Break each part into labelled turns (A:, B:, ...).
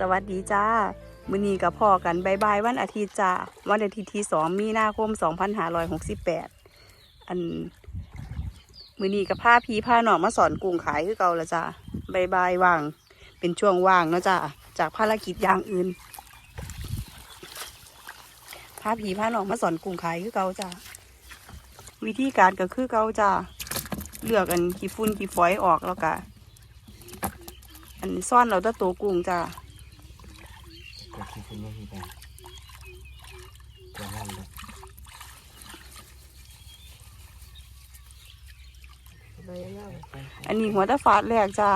A: สวัสดีจ้า มือนีกับพ่อกันบายบายวันอาทิตย์จ้า วันอาทิตย์ที่สองมีนาคม2568อัน มือนีกับพาพี่พาหนองมาสอนกุ้งขายคือเก่าละจ้าบายบายว่าง เป็นช่วงว่างเนาะจ้าจากภารกิจอย่างอื่นพาพี่พาหนองมาสอนกุ้งขายคือเก่าจ้าวิธีการก็คือเก่าจ้าเลือกอันขี้ฝุ่นขี้ฝอยออกแล้วก็อันซ่อนเราแตะตัวกุ้งจ้า
B: กดที่คุณไม่มีไปกดนั่นเลย
A: อันนี้หัวตะฝาดแรกจ้า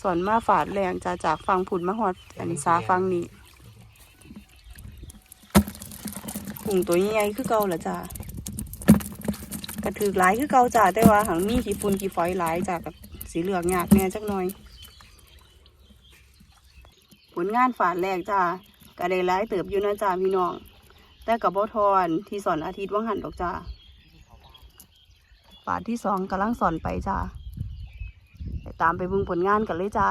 A: สอนมาฝาดแรงจ้าจากฟังผุนมาหอดอันนี้สาฟังนี่กุ้งตัวใหญ่คือเก่าละจ้ากระถือหลายคือเก่าจ้าแต่ว่าหังมีขี้ฝุ่นขี้ฝอยหลายจ้ากับสีเหลืองหยากแน่จักหน่อย ลงานฝาดแรกจ้าก็ได้หลายเติบอยู่นะจ้าพี่น้อง แต่กับบ่ทอนที่สอนอาทิตย์ว่างหันดอกจ้าฝาดที่สองกำลังสอนไปจ้าไปตามไปเบิ่งผลงานกันเลยจ้า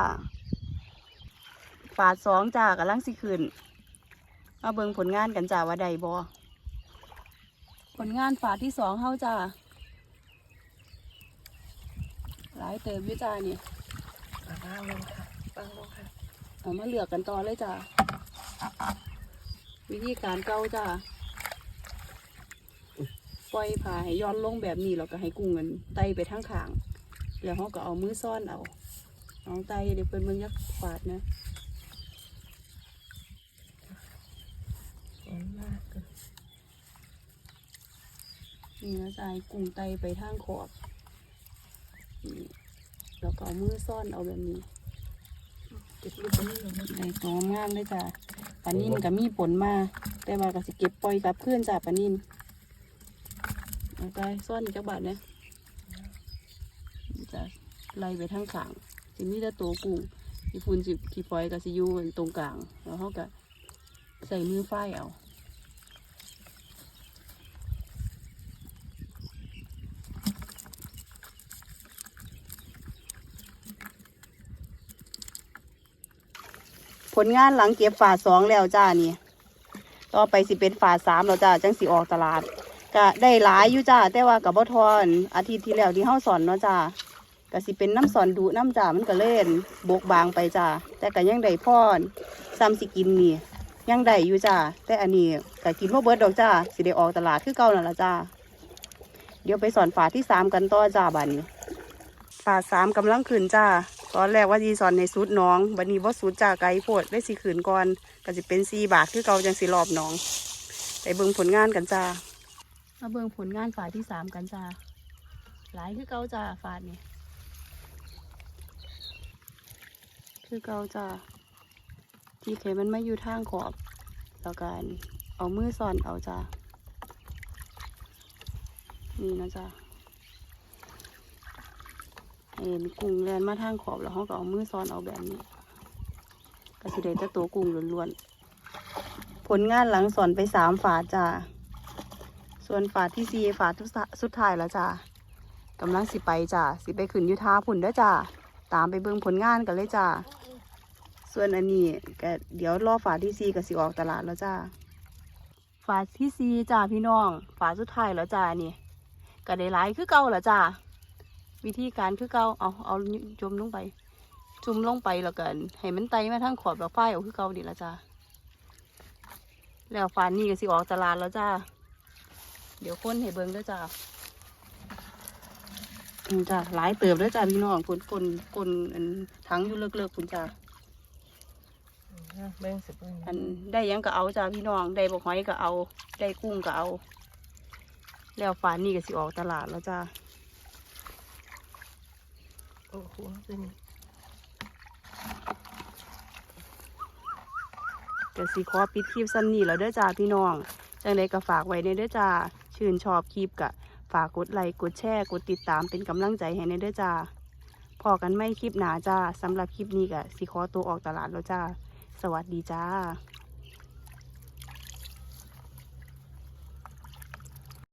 A: ฝาดสองจ้ากำลังสิขึ้นมาเบิ่งผลงานกันจ้าว่าใดบ่ผลงานฝาดที่สองเฮาจ้าหลายเติบอยู่จ้านี่
B: บ้าบ้างลงค่ะ
A: เอามาเลือกกันต่อเลยจ้าวิธีการเกาจ้าปล่อยผ่าให้ย้อนลงแบบนี้แล้วก็ให้กุ้งมันไตไปทางขาง แล้วเขาก็เอามือซ่อนเอาเอาไตเดี๋ยวเป็นมึงยักฝาดนะ
B: สวยมากเลย
A: นี่นะจ้าให้กุ้งไตไปทางขอบนี่แล้วก็เอามือซ่อนเอาแบบนี้ ได้ตัวงามเลยจ้ะปลานิ่นก็มีผลมาแต่ว่าก็สิเก็บปล่อยกลับคืนจ้าปลานิ่นเอาไปซ่อนจักบาทเนี่ยจะไล่ไปทั้งขางสิมีแต่ตัวกุ้งที่ฟูนสิขี้ปล่อยก็สิอยู่ตรงกลางแล้วเขาก็ใส่มือฝ้ายเอา ลงานหลังเก็บฝาสองแล้วจ้านี่ ต่อไปสิเป็นฝาสามแล้วจ้าจังสิออกตลาดก็ได้หลายอยู่จ้าแต่ว่ากับบ่ทอนอาทิตย์ที่แล้วที่เฮาสอนเนาะจ้าก็สิเป็นน้ำสอนดุน้ำจ้ามันก็เล่นบกบางไปจ้าแต่ก็ยังได้พ่อนซ้ำสิกินนี่ยังได้อยู่จ้าแต่อันนี้ก็กินบ่เบิดดอกจ้าสิได้ออกตลาดคือเก่านั่นละจ้าเดี๋ยวไปสอนฝาที่สามกันต่อจ้าบัดนี้ฝาสามกำลังขึ้นจ้า ตอนแรกว่าจีสอนในสุดน้องบัดนี้ว่าสุดจ้าไกลโพดได้สิขืนก่อนก็จะเป็นสี่บาทคือเก่าจังสิรอบน้องไปเบิ่งผลงานกันจ้ามาเบิ่งผลงานฝาที่สามกันจ้าหลายคือเก่าจ้าฝาดนี่คือเก่าจ้าที่เคมันไม่อยู่ทางขอบแล้วกันเอามือซ่อนเอาจ้านี่นะจ้า เห็นกุ้งแลนมาทางขอบแล้วเขาก็เอามือซ้อนเอาแบบนี้ก็สิได้แต่ตัวกุ้งล้วนๆผลงานหลังสอนไปสามฝาดจ้าส่วนฝาดที่สี่ฝาดทุกสะสุดท้ายแล้วจ้ากำลังสิไปจ้าสิไปขึ้นยุทาพุ่นด้อจ้าตามไปเบิ่งผลงานกันเลยจ้าส่วนอันนี้ก็เดี๋ยวรอฝาดที่สี่ก็สิออกตลาดแล้วจ้าฝาดที่สี่จ้าพี่น้อง ฝาดสุดท้ายแล้วจ้านี่ก็ได้หลายคือเก่าแล้วจ้า วิธีการคือเก่าเอาเอาจมลงไป จุ่มลงไปแล้วกันให้มันไตมาทั้งขอบแล้วฝ้ายเอาคือเก่าดีละจ้าแล้วฟานนี่ก็สิออกตลาดแล้วจ้าเดี๋ยวคนให้เบิ่งเด้วยจ้าอืมจ้าหลายเติบแล้วจ้าพี่น้องคนคนคนอันทั้งอยู่เลิกๆคุณจ้า
B: เบ้งสิบเบ้ง
A: อันได้หยังก็เอาจ้าพี่น้องได้บกหอยก็เอา ได้กุ้งก็เอา แล้วฟานนี่ก็สิออกตลาดแล้วจ้า
B: โอ้โหเป็น
A: ก็สิขอปิดคลิปซ้ำนี้แล้วเด้อจ้าพี่น้องจังใดก็ฝากไว้ในเด้อจ้าชื่นชอบคลิปกะ ฝากกดไลค์กดแชร์กดติดตามเป็นกำลังใจให้ในเด้อจ้าพอกันไม่คลิปหนาจ้าสำหรับคลิปนี้กะสิขอตัวออกตลาดแล้วจ้า สวัสดีจ้า